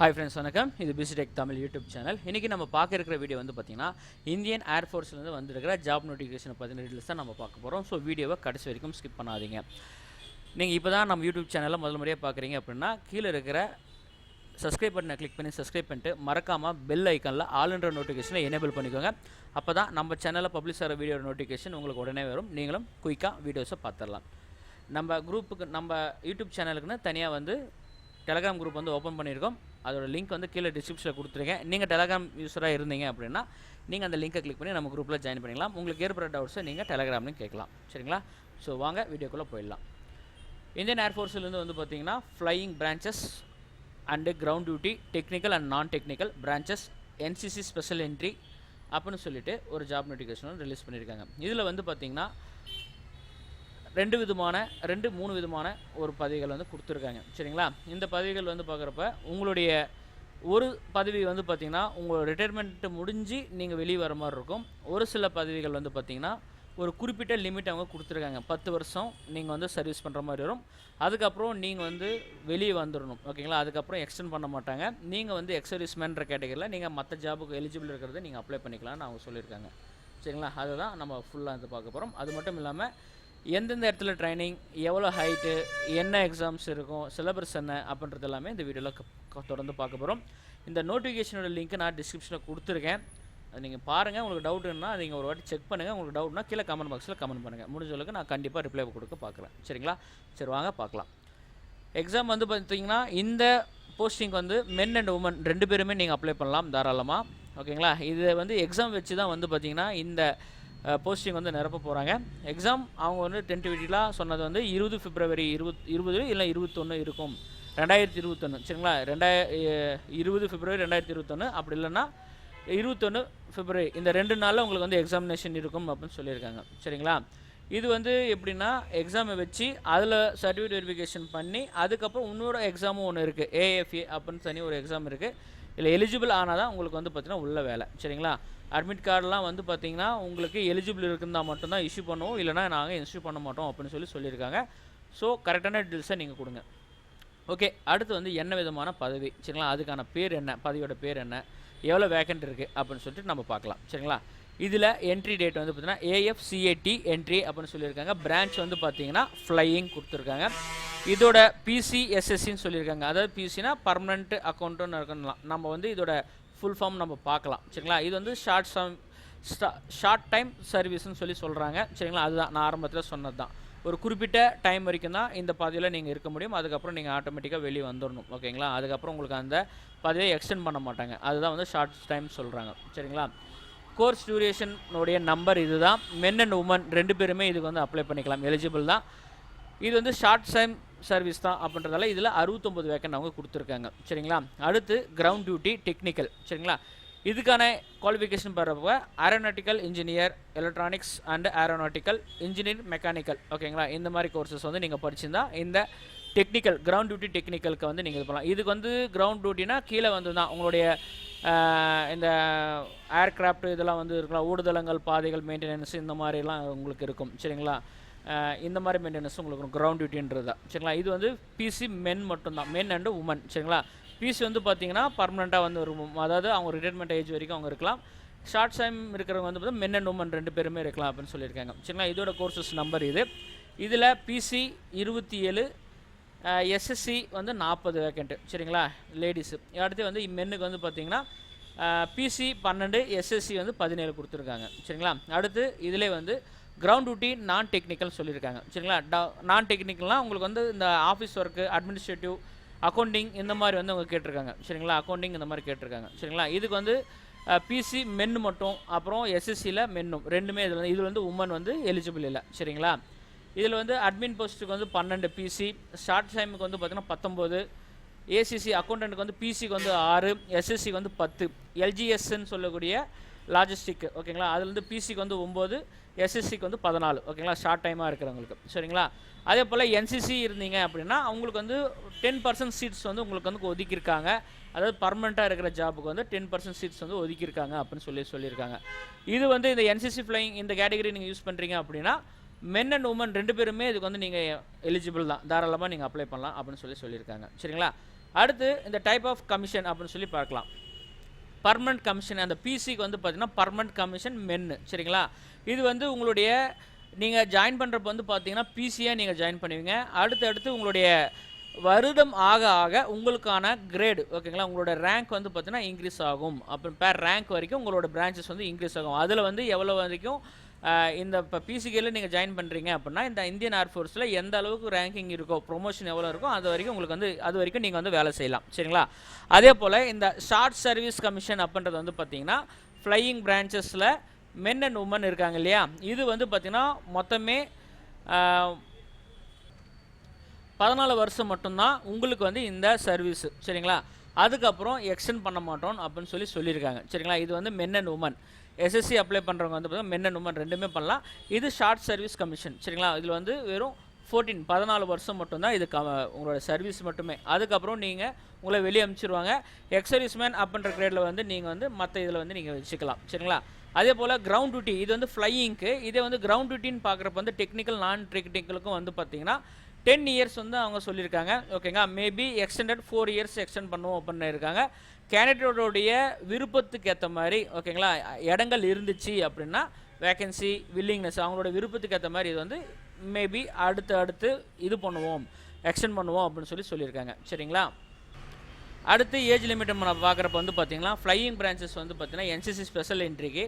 Hi friends வணக்கம். இது பிசிடெக் Tamil YouTube channel இன்றைக்கி நம்ம பார்க்க இருக்கிற வீடியோ வந்து பார்த்திங்கன்னா இந்தியன் ஏர்ஃபோர்ஸ்லேருந்து வந்துருக்கிற ஜாப் நோட்டிஃபிகேஷனை பற்றின டீட்டெயில்ஸ் தான் நம்ம பார்க்க போகிறோம் ஸோ வீடியோவை கடைசி வரைக்கும் ஸ்கிப் பண்ணாதீங்க. நீங்கள் இப்போ தான் நம்ம யூடியூப் சேனலில் முதல் முறையாக பார்க்குறீங்க அப்படின்னா கீழே இருக்கிற சப்ஸ்கிரைப் பட்டனை கிளிக் பண்ணி சப்ஸ்கிரைப் பண்ணிட்டு மறக்காமல் பெல் ஐக்கனில் ஆளுன்ற நோட்டிஃபிகேஷனை எனேபிள் பண்ணிக்கோங்க. அப்போ தான் நம்ம சேனலில் பப்ளிஷ் ஆகிற வீடியோ நோட்டிஃபிகேஷன் உங்களுக்கு உடனே வரும். நீங்களும் குயிக்காக வீடியோஸை பார்த்துடலாம் நம்ம குரூப்புக்கு நம்ம யூடியூப் சேனலுக்குன்னு தனியாக வந்து டெலகிராம் குரூப் வந்து ஓப்பன் பண்ணியிருக்கோம். அதோட லிங்க் வந்து கீழே டிஸ்கிரிப்ஷனில் கொடுத்துருக்கேன். நீங்கள் டெலகிராம் யூஸராக இருந்தீங்க அப்படின்னா நீங்கள் அந்த லிங்கை கிளிக் பண்ணி நம்ம குரூப்பில் ஜாயின் பண்ணிக்கலாம். உங்களுக்கு ஏற்படுற டவுட்ஸை நீங்கள் டெலகிராம்லையும் கேட்கலாம். சரிங்களா? ஸோ வாங்க வீடியோக்குள்ளே போயிடலாம். இந்தியன் ஏர்ஃபோர்ஸ்லேருந்து வந்து பார்த்தீங்கன்னா flying branches and ground duty technical and non technical branches NCC special entry அப்படின்னு சொல்லிட்டு ஒரு ஜாப் நோட்டிஃபிகேஷன் ரிலீஸ் பண்ணியிருக்காங்க இதில் வந்து பார்த்தீங்கன்னா ரெண்டு விதமான ரெண்டு மூணு விதமான ஒரு பதவிகள் வந்து கொடுத்துருக்காங்க. சரிங்களா? இந்த பதவிகள் வந்து பார்க்குறப்ப உங்களுடைய ஒரு பதவி வந்து பார்த்திங்கன்னா உங்களோட ரிட்டையர்மெண்ட்டு முடிஞ்சு நீங்கள் வெளியே வர மாதிரி இருக்கும். ஒரு சில பதவிகள் வந்து பார்த்திங்கன்னா ஒரு குறிப்பிட்ட லிமிட் அவங்க கொடுத்துருக்காங்க. பத்து வருஷம் நீங்கள் வந்து சர்வீஸ் பண்ணுற மாதிரி வரும். அதுக்கப்புறம் நீங்கள் வந்து வெளியே வந்துடணும். ஓகேங்களா? அதுக்கப்புறம் எக்ஸ்டெண்ட் பண்ண மாட்டாங்க. நீங்கள் வந்து எக்ஸர்வீஸ்மேன்ற கேட்டகரியில் நீங்கள் மற்ற ஜாபுக்கு எலிஜிபிள் இருக்கிறத நீங்கள் அப்ளை பண்ணிக்கலாம்னு அவங்க சொல்லியிருக்காங்க. சரிங்களா? அதை தான் நம்ம ஃபுல்லாக வந்து பார்க்க போகிறோம் அது மட்டும் இல்லாமல் எந்தெந்த இடத்துல ட்ரைனிங் எவ்வளோ ஹைட்டு என்ன எக்ஸாம்ஸ் இருக்கும் சிலபஸ் என்ன அப்படின்றது எல்லாமே இந்த வீடியோவில் தொடர்ந்து பார்க்க போகிறோம் இந்த நோட்டிஃபிகேஷனோட லிங்க் நான் டிஸ்கிரிப்ஷனில் கொடுத்துருக்கேன். அது நீங்கள் பாருங்கள் உங்களுக்கு டவுட் நீங்கள் ஒரு வாட்டி செக் பண்ணுங்கள் உங்களுக்கு டவுட்னா கீழே கமெண்ட் பாக்ஸில் கமெண்ட் பண்ணுங்கள் முடிஞ்ச அளவுக்கு நான் கண்டிப்பாக ரிப்ளை கொடுக்க பார்க்குறேன். சரிங்களா? சரி வாங்க பார்க்கலாம். எக்ஸாம் வந்து பார்த்தீங்கன்னா இந்த போஸ்டிங் வந்து மென் அண்ட் உமன் ரெண்டு பேருமே நீங்கள் அப்ளை பண்ணலாம் தாராளமாக ஓகேங்களா இது வந்து எக்ஸாம் வச்சு தான் வந்து பார்த்தீங்கன்னா இந்த போஸ்டிங் வந்து நிரப்ப போகிறாங்க எக்ஸாம் அவங்க வந்து டென்டிவிட்டிலாம் சொன்னது வந்து இருபது பிப்ரவரி இருபத் இருபது இல்லை இருபத்தொன்று இருக்கும். ரெண்டாயிரத்தி இருபத்தொன்று சரிங்களா? ரெண்டாய இருபது பிப்ரவரி ரெண்டாயிரத்தி இருபத்தொன்று அப்படி இல்லைன்னா இருபத்தொன்று பிப்ரவரி இந்த ரெண்டு நாளில் உங்களுக்கு வந்து எக்ஸாமினேஷன் இருக்கும் அப்படின்னு சொல்லியிருக்காங்க. சரிங்களா? இது வந்து எப்படின்னா எக்ஸாமை வச்சு அதில் சர்டிஃபிகேட் வெரிஃபிகேஷன் பண்ணி அதுக்கப்புறம் இன்னொரு எக்ஸாமும் ஒன்று இருக்குது ஏஎஃப்ஏ அப்படின்னு தனி ஒரு எக்ஸாம் இருக்குது இல்லை எலிஜிபிள் ஆனால் தான் உங்களுக்கு வந்து பார்த்திங்கன்னா உள்ள வேலை. சரிங்களா? அட்மிட் கார்டெலாம் வந்து பார்த்திங்கன்னா உங்களுக்கு எலிஜிபிள் இருக்குந்தா மட்டும்தான் இஷ்யூ பண்ணுவோம். இல்லைனா நாங்கள் இஷ்யூ பண்ண மாட்டோம் அப்படின்னு சொல்லி சொல்லியிருக்காங்க. ஸோ கரெக்டான டீல்ஸை நீங்கள் கொடுங்க. ஓகே அடுத்து வந்து என்ன விதமான பதவி? சரிங்களா? அதுக்கான பேர் என்ன? பதவியோட பேர் என்ன? எவ்வளோ வேக்கண்ட் இருக்குது அப்படின்னு சொல்லிட்டு நம்ம பார்க்கலாம். சரிங்களா? இதில் என்ட்ரி டேட் வந்து பார்த்தீங்கன்னா ஏஎஃப்சிஏடி என்ட்ரி அப்படின்னு சொல்லியிருக்காங்க. பிரான்ச் வந்து பார்த்தீங்கன்னா ஃப்ளையிங் கொடுத்துருக்காங்க. இதோட பிசிஎஸ்எஸ்சின்னு சொல்லியிருக்காங்க. அதாவது பிசினா பர்மனெண்ட் அக்கௌண்ட்டுன்னு இருக்கணும் நம்ம வந்து இதோட ஃபுல் ஃபார்ம் நம்ம பார்க்கலாம். சரிங்களா? இது வந்து ஷார்ட் சம் ஷார்ட் டைம் சர்வீஸ்னு சொல்லி சொல்கிறாங்க சரிங்களா? அதுதான். நான் ஆரம்பத்தில் சொன்னது தான் ஒரு குறிப்பிட்ட டைம் வரைக்கும் தான் இந்த பதவியில் நீங்கள் இருக்க முடியும். அதுக்கப்புறம் நீங்கள் ஆட்டோமேட்டிக்காக வெளியே வந்துடணும் ஓகேங்களா? அதுக்கப்புறம் உங்களுக்கு அந்த பதவியை எக்ஸ்டெண்ட் பண்ண மாட்டாங்க. அதுதான் வந்து ஷார்ட் டைம் சொல்கிறாங்க சரிங்களா? கோர்ஸ் டியூரேஷனுடைய நம்பர் இது தான் மென் அண்ட் உமன் ரெண்டு பேருமே இதுக்கு வந்து அப்ளை பண்ணிக்கலாம். எலிஜிபிள் தான். இது வந்து ஷார்ட் டைம் சர்வீஸ் தான் அப்படின்றதால இதில் அறுபத்தொம்பது வேக்கன் அவங்க கொடுத்துருக்காங்க. சரிங்களா? அடுத்து கிரவுண்ட் டியூட்டி டெக்னிக்கல் சரிங்களா? இதுக்கான qualification பாருப்ப aeronautical engineer electronics and aeronautical engineer mechanical ஓகேங்களா இந்த மாதிரி கோர்சஸ் வந்து நீங்கள் படிச்சிருந்தா இந்த டெக்னிக்கல் கிரவுண்ட் டியூட்டி டெக்னிக்கலுக்கு வந்து நீங்கள் இது பண்ணலாம். இதுக்கு வந்து கிரவுண்ட் டியூட்டினா கீழே வந்து தான் உங்களுடைய இந்த ஏர்க்ராஃப்ட் இதெல்லாம் வந்து இருக்கலாம். ஊடுதளங்கள் பாதைகள் மெயின்டெனன்ஸ் இந்த மாதிரிலாம் உங்களுக்கு இருக்கும். சரிங்களா? இந்த மாதிரி மெயின்டெனன்ஸ் உங்களுக்கு கிரவுண்ட் டியூட்டின்றது தான் சரிங்களா? இது வந்து பிசி மென் மட்டும்தான். மென் அண்டு உமன் சரிங்களா? பிசி வந்து பார்த்தீங்கன்னா பர்மனெண்ட்டாக வந்து இருக்கும் அதாவது அவங்க ரிட்டைர்மெண்ட் ஏஜ் வரைக்கும் அவங்க இருக்கலாம். ஷார்ட் டைம் இருக்கிறவங்க வந்து பார்த்தீங்கன்னா மென் அண்ட் உமன் ரெண்டு பேருமே இருக்கலாம் அப்படின்னு சொல்லியிருக்காங்க. சரிங்களா? இதோட கோர்சஸ் நம்பர் இது. இதில் பிசி இருபத்தி ஏழு எஸ்எஸ்சி வந்து நாற்பது வேக்கண்ட்டு சரிங்களா? லேடிஸு அடுத்து வந்து மென்னுக்கு வந்து பார்த்தீங்கன்னா பிசி பன்னெண்டு எஸ்எஸ்சி வந்து பதினேழு கொடுத்துருக்காங்க. சரிங்களா? அடுத்து இதிலே வந்து கிரவுண்ட் டியூட்டி நான் டெக்னிக்கல் சொல்லியிருக்காங்க. சரிங்களா? நான் டெக்னிக்கல்னால் உங்களுக்கு வந்து இந்த ஆஃபீஸ் ஒர்க்கு அட்மினிஸ்ட்ரேட்டிவ் அக்கௌண்டிங் இந்த மாதிரி வந்து அவங்க கேட்டிருக்காங்க. சரிங்களா? அக்கௌண்டிங் இந்த மாதிரி கேட்டிருக்காங்க. சரிங்களா? இதுக்கு வந்து பிசி மென்னு மட்டும் அப்புறம் எஸ்எஸ்சியில் மென்னும் ரெண்டுமே இதில் வந்து இது வந்து உமன் வந்து எலிஜிபிள் இல்லை. சரிங்களா? இதில் வந்து அட்மின் போஸ்ட்டுக்கு வந்து பன்னெண்டு பிசி ஷார்ட் டைமுக்கு வந்து பார்த்திங்கன்னா பத்தொம்போது ஏசிசி அக்கௌண்டண்ட்டுக்கு வந்து பிசிக்கு வந்து ஆறு எஸ்எஸ்சிக்கு வந்து பத்து எல்ஜிஎஸ்ன்னு சொல்லக்கூடிய லாஜிஸ்டிக் ஓகேங்களா அதுலேருந்து பிசிக்கு வந்து ஒம்பது எஸ்எஸ்சிக்கு வந்து பதினாலு ஓகேங்களா ஷார்ட் டைமாக இருக்கிறவங்களுக்கு சரிங்களா? அதே போல் என்சிசி இருந்தீங்க அப்படின்னா அவங்களுக்கு வந்து டென் பர்சன்ட் சீட்ஸ் வந்து உங்களுக்கு வந்து ஒதுக்கியிருக்காங்க. அதாவது பர்மனெண்ட்டாக இருக்கிற ஜாபுக்கு வந்து டென் பர்சன்ட் சீட்ஸ் வந்து ஒதுக்கியிருக்காங்க அப்படின்னு சொல்லி சொல்லியிருக்காங்க. இது வந்து இந்த என்சிசி ஃப்ளைங் இந்த கேட்டகரி நீங்கள் யூஸ் பண்ணுறீங்க அப்படின்னா மென் அண்ட் உமன் ரெண்டு பேருமே இதுக்கு வந்து நீங்கள் எலிஜிபிள் தான். தாராளமாக நீங்கள் அப்ளை பண்ணலாம் அப்படின்னு சொல்லி சொல்லியிருக்காங்க. சரிங்களா? அடுத்து இந்த டைப் ஆஃப் கமிஷன் அப்படின்னு சொல்லி பார்க்கலாம். பர்மனன்ட் கமிஷன் அந்த பிசிக்கு வந்து பார்த்தீங்கன்னா பர்மனன்ட் கமிஷன் மென்னு சரிங்களா? இது வந்து உங்களுடைய நீங்கள் ஜாயின் பண்ணுறப்ப வந்து பார்த்தீங்கன்னா பிசியாக நீங்கள் ஜாயின் பண்ணுவீங்க. அடுத்து அடுத்து உங்களுடைய வருடம் ஆக ஆக உங்களுக்கான கிரேடு ஓகேங்களா? உங்களோட ரேங்க் வந்து பார்த்தீங்கன்னா இன்க்ரீஸ் ஆகும். அப்புறம் பேர் ரேங்க் வரைக்கும் உங்களோட பிரான்ச்சஸ் வந்து இன்க்ரீஸ் ஆகும். அதில் வந்து எவ்வளோ வரைக்கும் இந்த இப்போ பிசிகேல நீங்கள் ஜாயின் பண்ணுறீங்க அப்படின்னா இந்த இந்தியன் ஏர்ஃபோர்ஸில் எந்த அளவுக்கு ரேங்கிங் இருக்கோ ப்ரொமோஷன் எவ்வளோ இருக்கோ அது வரைக்கும் உங்களுக்கு வந்து அது வரைக்கும் நீங்கள் வந்து வேலை செய்யலாம். சரிங்களா? அதே போல் இந்த ஷார்ட் சர்வீஸ் கமிஷன் அப்படின்றது வந்து பார்த்தீங்கன்னா ஃப்ளையிங் பிரான்ச்சஸில் மென் அண்ட் உமன் இருக்காங்க இல்லையா? இது வந்து பார்த்திங்கன்னா மொத்தமே பதினாலு வருஷம் மட்டும்தான் உங்களுக்கு வந்து இந்த சர்வீஸு சரிங்களா? அதுக்கப்புறம் எக்ஸ்டெண்ட் பண்ண மாட்டோம் அப்படின்னு சொல்லி சொல்லியிருக்காங்க. சரிங்களா? இது வந்து men and women SSC apply பண்ணுறவங்க வந்து பார்த்தீங்கன்னா மென் அண்ட் உமன் ரெண்டுமே பண்ணலாம். இது ஷார்ட் சர்வீஸ் கமிஷன் சரிங்களா? இதில் வந்து வெறும் ஃபோர்டீன் பதினாலு வருஷம் மட்டும்தான் இது க உங்களோட சர்வீஸ் மட்டுமே. அதுக்கப்புறம் நீங்கள் உங்களை வெளியே அனுப்பிச்சிருவாங்க எக்ஸ் சர்வீஸ்மேன் அப்படின்ற கிரேடில் வந்து நீங்கள் வந்து மற்ற இதில் வந்து நீங்கள் வச்சுக்கலாம். சரிங்களா? அதே போல் கிரவுண்ட் டியூட்டி இது வந்து ஃப்ளையிங்க்கு இதே வந்து கிரவுண்ட் டியூட்டின்னு பார்க்குறப்ப வந்து டெக்னிக்கல் நான் டெக்னிக்கலுக்கும் வந்து பார்த்தீங்கன்னா டென் இயர்ஸ் வந்து அவங்க சொல்லியிருக்காங்க. ஓகேங்களா maybe extended four years extend பண்ணுவோம் அப்படின்னு இருக்காங்க கேண்டிடேட்டோடைய விருப்பத்துக்கு ஏற்ற மாதிரி ஓகேங்களா இடங்கள் இருந்துச்சு அப்படின்னா வேக்கன்சி வில்லிங்னஸ் அவங்களோட விருப்பத்துக்கு ஏற்ற மாதிரி இது வந்து மேபி அடுத்து அடுத்து இது பண்ணுவோம் எக்ஸ்டெண்ட் பண்ணுவோம் அப்படின்னு சொல்லி சொல்லியிருக்காங்க. சரிங்களா? அடுத்து ஏஜ் லிமிட் நம்ம பார்க்குறப்ப வந்து பார்த்தீங்கன்னா ஃப்ளையிங் பிரான்ச்சஸ் வந்து பார்த்தீங்கன்னா என்சிசி ஸ்பெஷல் என்ட்ரிக்கு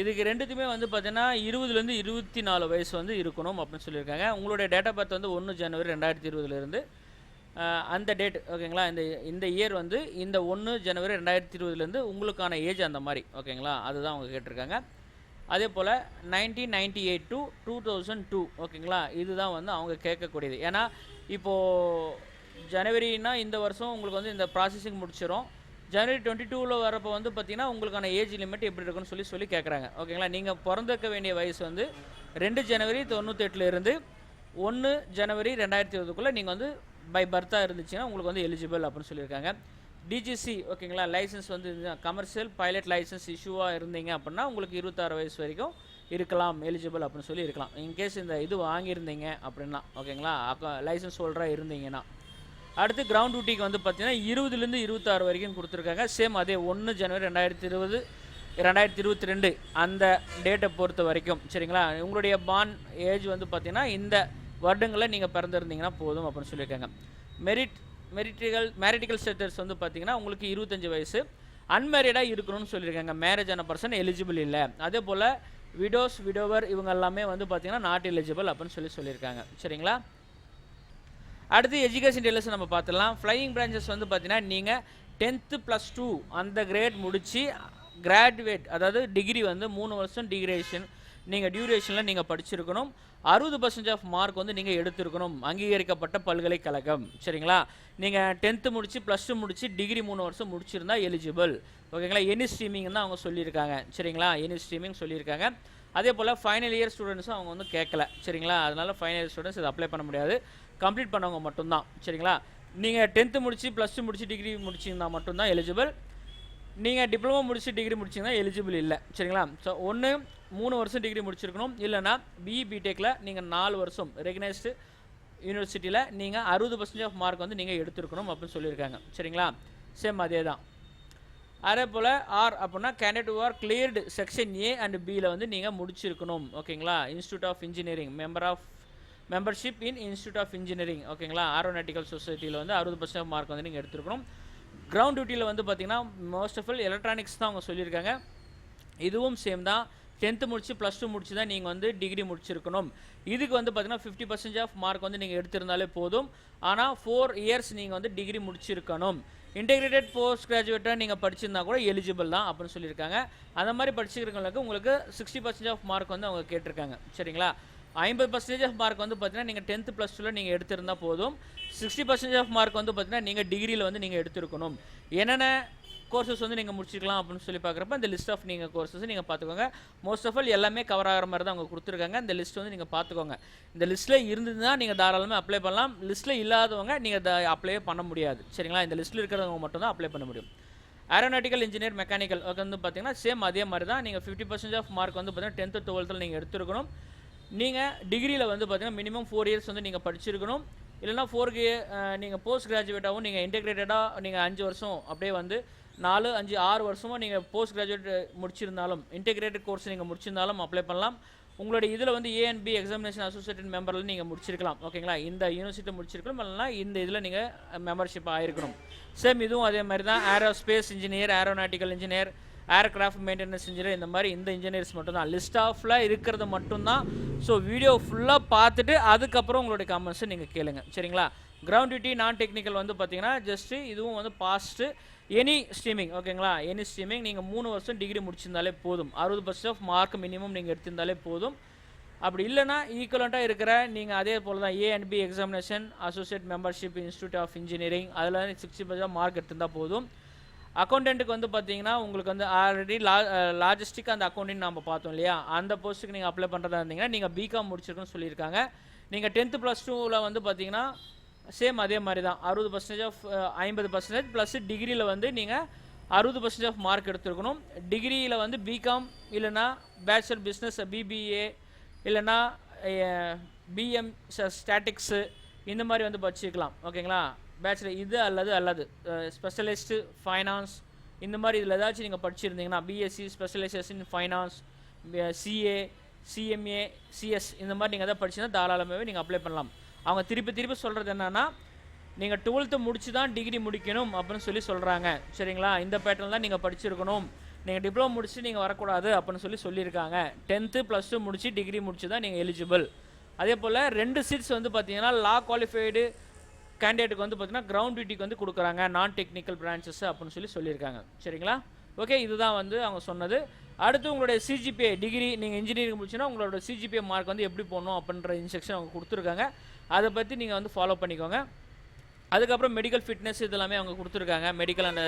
இதுக்கு ரெண்டுத்துமே வந்து பார்த்தீங்கன்னா இருபதுலேருந்து இருபத்தி நாலு வயசு வந்து இருக்கணும் அப்படின்னு சொல்லியிருக்காங்க. உங்களுடைய டேட் ஆஃப் பர்த் வந்து ஒன்று ஜனவரி ரெண்டாயிரத்தி இருபதுலேருந்து அந்த டேட் ஓகேங்களா இந்த இந்த இயர் வந்து இந்த ஒன்று ஜனவரி ரெண்டாயிரத்தி இருபதுலேருந்து உங்களுக்கான ஏஜ் அந்த மாதிரி ஓகேங்களா அதுதான் அவங்க கேட்டிருக்காங்க. அதே போல் nineteen ninety eight to two thousand two ஓகேங்களா இதுதான் வந்து அவங்க கேட்கக்கூடியது. ஏன்னா இப்போது ஜனவரினா இந்த வருஷம் உங்களுக்கு வந்து இந்த ப்ராசஸிங் முடிச்சிடும் ஜனவரி டுவெண்ட்டி டூவில் வரப்போ வந்து பார்த்தீங்கன்னா உங்களுக்கான ஏஜ் லிமிட் எப்படி இருக்குன்னு சொல்லி சொல்லி கேட்குறாங்க ஓகேங்களா நீங்கள் பிறந்திருக்க வேண்டிய வயசு வந்து ரெண்டு ஜனவரி தொண்ணூத்தெட்டுல இருந்து ஒன்று ஜனவரி ரெண்டாயிரத்தி இருபதுக்குள்ளே நீங்கள் வந்து பை பர்த்தாக இருந்துச்சுன்னா உங்களுக்கு வந்து எலிஜிபிள் அப்படின்னு சொல்லியிருக்காங்க. டிஜிசி ஓகேங்களா லைசன்ஸ் வந்து கமர்ஷியல் பைலட் லைசன்ஸ் இஷ்யூவாக இருந்தீங்க அப்படின்னா உங்களுக்கு இருபத்தாறு வயசு வரைக்கும் இருக்கலாம் எலிஜிபிள் அப்படின்னு சொல்லி இருக்கலாம். இன்கேஸ் இந்த இது வாங்கியிருந்தீங்க அப்படின்னா ஓகேங்களா லைசன்ஸ் ஹோல்டராக இருந்தீங்கன்னா. அடுத்து கிரவுண்ட் டியூட்டிக்கு வந்து பார்த்தீங்கன்னா இருபதுலேருந்து இருபத்தாறு வரைக்கும் கொடுத்துருக்காங்க. சேம் அதே ஒன்று ஜனவரி ரெண்டாயிரத்தி இருபது ரெண்டாயிரத்தி இருபத்தி ரெண்டு அந்த டேட்டை பொறுத்த வரைக்கும். சரிங்களா? உங்களுடைய பான் ஏஜ் வந்து பார்த்தீங்கன்னா இந்த வருடங்களில் நீங்கள் பிறந்திருந்தீங்கன்னா போதும் அப்படின்னு சொல்லியிருக்காங்க. மெரிட் மெரிட்டிகல் மேரிட்டிகல் ஸ்டேட்டஸ் வந்து பார்த்தீங்கன்னா உங்களுக்கு இருபத்தஞ்சி வயசு. அன்மேரிடாக இருக்கணும்னு சொல்லியிருக்காங்க. மேரேஜ் ஆன பர்சன் எலிஜிபிள் இல்லை. அதே போல் விடோஸ் விடோவர் இவங்க எல்லாமே வந்து பார்த்திங்கன்னா நாட் எலிஜிபிள் அப்படின்னு சொல்லி சொல்லியிருக்காங்க. சரிங்களா? அடுத்து எஜுகேஷன் டீலர்ஸ் நம்ம பார்த்துடலாம். ஃப்ளையிங் பிரான்ச்சஸ் வந்து பார்த்தீங்கன்னா நீங்கள் டென்த்து ப்ளஸ் டூ அந்த கிரேட் முடித்து கிராஜுவேட் அதாவது டிகிரி வந்து மூணு வருஷம் டிகிரேஷன் நீங்கள் டியூரேஷனில் நீங்கள் படிச்சிருக்கணும். அறுபது பர்சன்ட் ஆஃப் மார்க் வந்து நீங்கள் எடுத்திருக்கணும். அங்கீகரிக்கப்பட்ட பல்கலைக்கழகம். சரிங்களா? நீங்கள் டென்த்து முடித்து ப்ளஸ் டூ முடித்து டிகிரி மூணு வருஷம் முடிச்சிருந்தா எலிஜிபிள் ஓகேங்களா எனி ஸ்ட்ரீமிங் தான் அவங்க சொல்லியிருக்காங்க. சரிங்களா? எனி ஸ்ட்ரீமிங் சொல்லியிருக்காங்க. அதே போல் ஃபைனல் இயர் ஸ்டூடெண்ட்ஸும் அவங்க வந்து கேட்கல. சரிங்களா? அதனால் ஃபைனல் இயர் ஸ்டூடெண்ட்ஸ் இதை அப்ளை பண்ண முடியாது. கம்ப்ளீட் பண்ணவங்க மட்டும்தான். சரிங்களா? நீங்கள் டென்த்து முடிச்சு ப்ளஸ் டூ முடிச்சு டிகிரி முடிச்சிருந்தா மட்டும்தான் எலிஜிபிள் நீங்கள் டிப்ளமோ முடிச்சு டிகிரி முடிச்சிங்கன்னா எலிஜிபிள் இல்லை. சரிங்களா? ஸோ ஒன்று மூணு வருஷம் டிகிரி முடிச்சிருக்கணும். இல்லைனா பிஇ பிடெக்கில் நீங்கள் நாலு வருஷம் ரெகனைஸ்டு யூனிவர்சிட்டியில் நீங்கள் அறுபது பர்சன்டேஜ் ஆஃப் மார்க் வந்து நீங்கள் எடுத்திருக்கணும் அப்படின்னு சொல்லியிருக்காங்க. சரிங்களா? சேம் அதே தான் அதே போல் ஆர் அப்படின்னா candidate are cleared section A and பியில் வந்து நீங்கள் முடிச்சிருக்கணும். ஓகேங்களா institute of engineering member of membership in institute of engineering ஓகேங்களா ஆரோநாட்டிக்கல் சொசைட்டியில் வந்து அறுபது பர்சன்ட் மார்க் வந்து நீங்கள் எடுத்துருக்கணும். கிரவுண்ட் டியூட்டியில் வந்து பார்த்தீங்கன்னா மோஸ்ட் ஆஃப் ஆல் எலக்ட்ரானிக்ஸ் தான் அவங்க சொல்லியிருக்காங்க. இதுவும் சேம் தான். டென்த்து முடிச்சு ப்ளஸ் டூ முடிச்சு தான் நீங்கள் வந்து டிகிரி முடிச்சிருக்கணும். இதுக்கு வந்து பார்த்தீங்கன்னா ஃபிஃப்டி பர்சன்டேஜ் ஆஃப் மார்க் வந்து நீங்கள் எடுத்திருந்தாலே போதும். ஆனால் ஃபோர் இயர்ஸ் நீங்கள் வந்து டிகிரி முடிச்சிருக்கணும். இன்டெகிரேட்டட் போஸ்ட் கிராஜுவேட்டாக நீங்கள் படிச்சிருந்தா கூட எலிஜிபிள் தான் அப்படின்னு சொல்லியிருக்காங்க. அந்த மாதிரி படிச்சிருக்கவங்களுக்கு உங்களுக்கு சிக்ஸ்டி பர்சன்டேஜ் ஆஃப் மார்க் வந்து அவங்க கேட்டிருக்காங்க. சரிங்களா? ஐம்பது பர்சன்டேஜ் ஆஃப் மார்க் வந்து பார்த்தீங்கன்னா நீங்கள் டென்த்து ப்ளஸ் டூவில் நீங்கள் எடுத்திருந்தால் போதும். சிக்ஸ்டி பர்சன்டேஜ் ஆஃப் மார்க் வந்து பார்த்தீங்கன்னா நீங்கள் டிகிரியில் வந்து நீங்கள் எடுத்திருக்கணும். என்னென்ன கோர்சஸ் வந்து நீங்கள் முடிச்சிக்கலாம் அப்படின்னு சொல்லி பார்க்குறப்ப இந்த லிஸ்ட் ஆஃப் நீங்கள் கோர்சஸ் நீங்கள் பார்த்துக்கோங்க மோஸ்ட் ஆஃப் ஆல் எல்லாமே கவர் ஆகிற மாதிரி தான் அவங்க கொடுத்துருக்காங்க. இந்த லிஸ்ட் வந்து நீங்கள் பார்த்துக்கோங்க இந்த லிஸ்ட்டில் இருந்ததுன்னா நீங்கள் தாராளமாக அப்ளை பண்ணலாம். லிஸ்ட்டில் இல்லாதவங்க நீங்கள் அப்ளையே பண்ண முடியாது. சரிங்களா? இந்த லிஸ்ட்டில் இருக்கிறவங்க மட்டும் தான் அப்ளை பண்ண முடியும். ஏரோநாட்டிக்கல் இன்ஜினியர் மெக்கானிக்கல் வந்து பார்த்தீங்கன்னா சேம் அதே மாதிரி தான். நீங்கள் ஃபிஃப்டி பர்சன்ட் ஆஃப் மார்க் வந்து பார்த்தீங்கன்னா டென்த்து டுவெல்த்தில் நீங்கள் எடுத்துருக்கணும். நீங்கள் டிகிரியில் வந்து பார்த்தீங்கன்னா மினிமம் ஃபோர் இயர்ஸ் வந்து நீங்கள் படிச்சிருக்கணும். இல்லைனா ஃபோருக்கு நீங்கள் போஸ்ட் கிராஜுவேட்டாகவும் நீங்கள் இன்டெகிரேட்டடாக நீங்கள் அஞ்சு வருஷம் அப்படியே வந்து நாலு அஞ்சு ஆறு வருஷமும் நீங்கள் போஸ்ட் கிராஜுவேட் முடிச்சிருந்தாலும் இன்டெகிரேட்டட் கோர்ஸ் நீங்கள் முடிச்சிருந்தாலும் அப்ளை பண்ணலாம். உங்களுடைய இதில் வந்து ஏஎன்பி எக்ஸாமினேஷன் அசோசியேட்டட் மெம்பரில் நீங்கள் முடிச்சிருக்கலாம். ஓகேங்களா? இந்த யூனிவர்சிட்டி முடிச்சிருக்கலாம். இல்லைனா இந்த இதில் நீங்கள் மெம்பர்ஷிப் ஆகிருக்கணும் சேம் இதுவும் அதே மாதிரி தான் aerospace engineer aeronautical engineer aircraft maintenance engineer இந்த மாதிரி இந்த இன்ஜினியர்ஸ் மட்டும்தான். லிஸ்ட் ஆஃபில் இருக்கிறது மட்டும்தான். ஸோ வீடியோ ஃபுல்லாக பார்த்துட்டு அதுக்கப்புறம் உங்களுடைய கமெண்ட்ஸை நீங்கள் கேளுங்க. சரிங்களா? கிரவுண்ட் டியூட்டி நான் டெக்னிக்கல் வந்து பார்த்தீங்கன்னா ஜஸ்ட்டு இதுவும் வந்து பாஸ்ட்டு எனி ஸ்ட்ரீமிங் ஓகேங்களா எனி ஸ்ட்ரீமிங் நீங்கள் மூணு வருஷம் டிகிரி முடிச்சிருந்தாலே போதும். அறுபது பர்சன்ட் ஆஃப் மார்க் மினிமம் நீங்கள் எடுத்திருந்தாலே போதும். அப்படி இல்லைனா ஈக்குவலண்ட்டாக இருக்கிற நீங்கள் அதே போல் தான் A and B examination associate membership institute of engineering அதில் சிக்ஸ்டி பர்சன்ட் மார்க் எடுத்திருந்தால் போதும். அக்கௌண்ட்டுக்கு வந்து பார்த்தீங்கன்னா உங்களுக்கு வந்து ஆல்ரெடி லா லாஜிஸ்டிக் அந்த அக்கௌண்டிங் நம்ம பார்த்தோம் இல்லையா? அந்த போஸ்ட்டுக்கு நீங்கள் அப்ளை பண்ணுறதா இருந்தீங்கன்னா நீங்கள் பிகாம் முடிச்சிருக்குன்னு சொல்லியிருக்காங்க. நீங்கள் டென்த்து ப்ளஸ் டூவில் வந்து பார்த்தீங்கன்னா சேம் அதே மாதிரி தான் அறுபது பர்சன்டேஜ் ஆஃப் ஐம்பது பர்சன்டேஜ் ப்ளஸ் டிகிரியில் வந்து நீங்கள் அறுபது பர்சன்டேஜ் ஆஃப் மார்க் எடுத்துருக்கணும். டிகிரியில் வந்து பிகாம் இல்லைனா பேச்சுலர் பிஸ்னஸ் பிபிஏ இல்லைனா பிஎம் ஸ்டாட்டிக்ஸு இந்த மாதிரி வந்து படிச்சிருக்கலாம் ஓகேங்களா பேச்சுலர் இது அல்லது அல்லது ஸ்பெஷலிஸ்ட்டு ஃபைனான்ஸ் இந்த மாதிரி இதில் ஏதாச்சும் நீங்கள் படிச்சிருந்தீங்கன்னா BSc specialization finance CA CMA CS இந்த மாதிரி நீங்கள் எதாவது படிச்சிருந்தா தாராளமாகவே நீங்கள் அப்ளை பண்ணலாம். அவங்க திருப்பி திருப்பி சொல்கிறது என்னென்னா நீங்கள் டுவெல்த்து முடிச்சு தான் டிகிரி முடிக்கணும் அப்படின்னு சொல்லி சொல்கிறாங்க சரிங்களா? இந்த பேட்டர்ன் தான் நீங்கள் படிச்சிருக்கணும். நீங்கள் டிப்ளமோ முடிச்சு நீங்கள் வரக்கூடாது அப்படின்னு சொல்லி சொல்லியிருக்காங்க. டென்த்து ப்ளஸ் டூ முடிச்சு டிகிரி முடிச்சு தான் நீங்கள் எலிஜிபிள் அதே போல் ரெண்டு சீட்ஸ் வந்து பார்த்தீங்கன்னா லா குவாலிஃபைடு கேண்டிடேட்டுக்கு வந்து பார்த்தீங்கன்னா கிரவுண்ட் டியூட்டிக்கு வந்து கொடுக்குறாங்க நான் டெக்னிக்கல் பிரான்ச்சஸ் அப்படின்னு சொல்லி சொல்லியிருக்காங்க. சரிங்களா? ஓகே இதுதான் வந்து அவங்க சொன்னது. அடுத்து உங்களுடைய சிஜிபிஏ டிகிரி நீங்கள் இன்ஜினியரிங் முடிச்சுன்னா உங்களோட சிஜிபிஏ மார்க் வந்து எப்படி போடணும் அப்படின்ற இன்ஸ்ட்ரக்ஷன் அவங்க கொடுத்துருக்காங்க. அதை பற்றி நீங்கள் வந்து ஃபாலோ பண்ணிக்கோங்க. அதுக்கப்புறம் மெடிக்கல் ஃபிட்னஸ் இதெல்லாமே அவங்க கொடுத்துருக்காங்க. மெடிக்கல் அண்ட்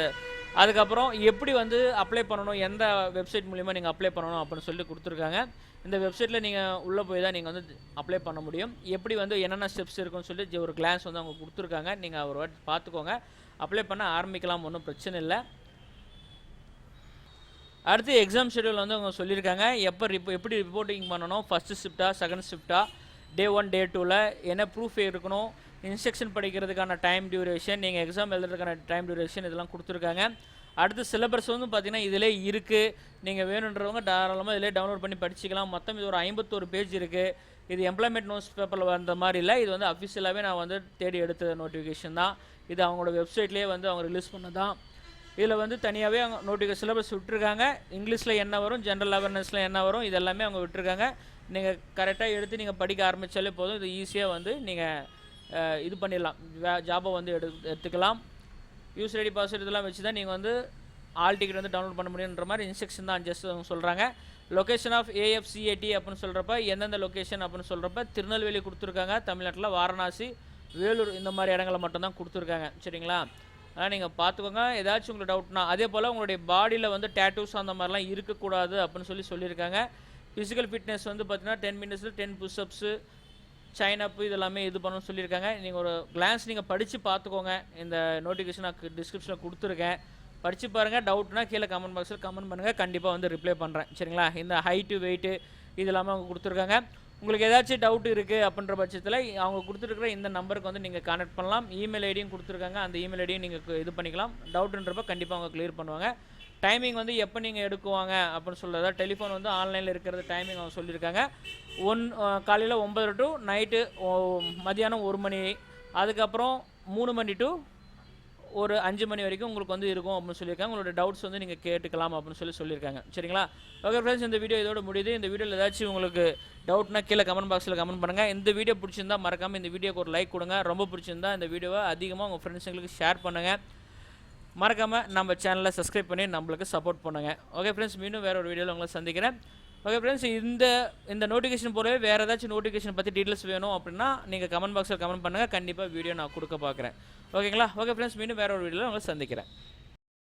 அதுக்கப்புறம் எப்படி வந்து அப்ளை பண்ணணும் எந்த வெப்சைட் மூலிமா நீங்கள் அப்ளை பண்ணணும் அப்படின்னு சொல்லி கொடுத்துருக்காங்க. இந்த வெப்சைட்டில் நீங்கள் உள்ளே போய் தான் நீங்கள் வந்து அப்ளை பண்ண முடியும். எப்படி வந்து என்னென்ன ஸ்டெப்ஸ் இருக்குன்னு சொல்லி ஒரு கிளாஸ் வந்து அவங்க கொடுத்துருக்காங்க. நீங்கள் ஒரு வாட்டி பார்த்துக்கோங்க. அப்ளை பண்ண ஆரம்பிக்கலாம் ஒன்றும் பிரச்சனை இல்லை. அடுத்து எக்ஸாம் ஷெடியூல் வந்து அவங்க சொல்லியிருக்காங்க. எப்போ ரிப்போ எப்படி ரிப்போர்ட்டிங் பண்ணணும்? ஃபஸ்ட்டு ஷிஃப்ட்டா செகண்ட் ஷிஃப்ட்டா டே ஒன் டே டூவில் என்ன ப்ரூஃப் இருக்கணும்? இன்ஸ்ட்ரக்ஷன் படிக்கிறதுக்கான டைம் டியூரேஷன் நீங்கள் எக்ஸாம் எழுதுறதுக்கான டைம் டியூரேஷன் இதெல்லாம் கொடுத்துருக்காங்க. அடுத்து சிலபஸ் வந்து பார்த்தீங்கன்னா இதிலே இருக்குது நீங்கள் வேணுன்றவங்க தாராளமாக இதிலே டவுன்லோட் பண்ணி படிச்சுக்கலாம். மொத்தம் இது ஒரு ஐம்பத்தோரு பேஜ் இருக்குது இது எம்ப்ளாய்மெண்ட் நியூஸ் பேப்பரில் வந்த மாதிரி இல்லை. இது வந்து அஃபிஷியலாகவே நான் வந்து தேடி எடுத்த நோட்டிஃபிகேஷன் தான். இது அவங்களோட வெப்சைட்லேயே வந்து அவங்க ரிலீஸ் பண்ணதான். இதில் வந்து தனியாகவே அவங்க நோட்டிஃபிகேஷன் சிலபஸ் விட்டுருக்காங்க. இங்கிலீஷில் என்ன வரும் ஜென்ரல் அவேர்னஸில் என்ன வரும் இதெல்லாமே அவங்க விட்டுருக்காங்க. நீங்கள் கரெக்டாக எடுத்து நீங்கள் படிக்க ஆரம்பித்தாலே போதும். இது ஈஸியாக வந்து நீங்கள் இது பண்ணிடலாம். ஜாபை வந்து எடு எடுத்துக்கலாம். யூஸ் ரெடி பாஸ்வேர்ட் இதெல்லாம் வச்சு தான் நீங்கள் வந்து ஆல் டிக்கெட் வந்து டவுன்லோட் பண்ண முடியுன்ற மாதிரி இன்ஸ்ட்ரக்ஷன் தான் ஜஸ்ட் சொல்கிறாங்க லொகேஷன் ஆஃப் ஏஎஃப்சிஏடி அப்படின்னு சொல்கிறப்ப எந்தெந்த லொக்கேஷன் அப்படின்னு சொல்கிறப்ப திருநெல்வேலி கொடுத்துருக்காங்க தமிழ்நாட்டில் வாரணாசி வேலூர் இந்த மாதிரி இடங்களை மட்டும்தான் கொடுத்துருக்காங்க. சரிங்களா? ஆனால் நீங்கள் பார்த்துக்கோங்க. ஏதாச்சும் உங்களுக்கு டவுட்னா அதே போல் உங்களுடைய பாடியில் வந்து டேட்டூஸ் அந்த மாதிரிலாம் இருக்கக்கூடாது அப்படின்னு சொல்லி சொல்லியிருக்காங்க. ஃபிசிக்கல் ஃபிட்னஸ் வந்து பார்த்தீங்கன்னா டென் மினிட்ஸில் டென் புஷ்அப்ஸு சைன் அப் இதெல்லாமே இது பண்ணணும்னு சொல்லியிருக்காங்க. நீங்கள் ஒரு கிளான்ஸ் நீங்கள் படித்து பார்த்துக்கோங்க. இந்த நோட்டிஃபிகேஷன் நான் டிஸ்கிரிப்ஷனில் கொடுத்துருக்கேன். படித்து பாருங்கள் டவுட்னா கீழே கமெண்ட் பாக்ஸில் கமெண்ட் பண்ணுங்கள் கண்டிப்பாக வந்து ரிப்ளை பண்ணுறேன் சரிங்களா? இந்த ஹைட்டு வெயிட்டு இது எல்லாமே அவங்க கொடுத்துருக்காங்க. உங்களுக்கு ஏதாச்சும் டவுட் இருக்குது அப்படின்ற பட்சத்தில் அவங்க கொடுத்துருக்குற இந்த நம்பருக்கு வந்து நீங்கள் கான்டாக்ட் பண்ணலாம். இமெயில் ஐடியும் கொடுத்துருக்காங்க. அந்த இமெயில் ஐடியும் நீங்கள் இது பண்ணிக்கலாம். டவுட்ன்றப்ப கண்டிப்பாக அவங்க கிளியர் பண்ணுவாங்க. டைமிங் வந்து எப்போ நீங்கள் எடுக்குவாங்க அப்படின்னு சொல்கிறதா டெலிஃபோன் வந்து ஆன்லைனில் இருக்கிறது டைமிங் அவங்க சொல்லியிருக்காங்க. ஒன் காலையில் ஒம்பது டு நைட்டு மதியானம் ஒரு மணி அதுக்கப்புறம் மூணு மணி டு ஒரு அஞ்சு மணி வரைக்கும் உங்களுக்கு வந்து இருக்கும் அப்படின்னு சொல்லியிருக்காங்க. உங்களோட டவுட்ஸ் வந்து நீங்கள் கேட்டுக்கலாம் அப்படின்னு சொல்லி சொல்லியிருக்காங்க. சரிங்களா? ஓகே ஃப்ரெண்ட்ஸ் இந்த வீடியோ இதோட முடியுது. இந்த வீடியோவில் ஏதாச்சும் உங்களுக்கு டவுட்னா கீழே கமெண்ட் பாக்ஸில் கமெண்ட் பண்ணுங்கள் இந்த வீடியோ பிடிச்சிருந்தா மறக்காமல் இந்த வீடியோக்கு ஒரு லைக் கொடுங்க. ரொம்ப பிடிச்சிருந்தா இந்த வீடியோவை அதிகமாக உங்கள் ஃப்ரெண்ட்ஸுங்களுக்கு ஷேர் பண்ணுங்கள் மறக்காமல் நம்ம சேனலை சப்ஸ்கிரைப் பண்ணி நம்மளுக்கு சப்போர்ட் பண்ணுங்கள் ஓகே ஃப்ரெண்ட்ஸ் மீண்டும் வேறு ஒரு வீடியோவில் உங்களை சந்திக்கிறேன். ஓகே ஃப்ரெண்ட்ஸ் இந்த இந்த நோட்டிஃபிகேஷன் போலவே வேறு ஏதாச்சும் நோட்டிஃபிகேஷன் பற்றி டீட்டெயில்ஸ் வேணும் அப்படின்னா நீங்கள் கமெண்ட் பாக்ஸில் கமெண்ட் பண்ணுங்கள் கண்டிப்பாக வீடியோ நான் கொடுக்க பார்க்குறேன். ஓகேங்களா ஓகே ஃப்ரெண்ட்ஸ் மீண்டும் வேறு ஒரு வீடியோவில் உங்களை சந்திக்கிறேன்.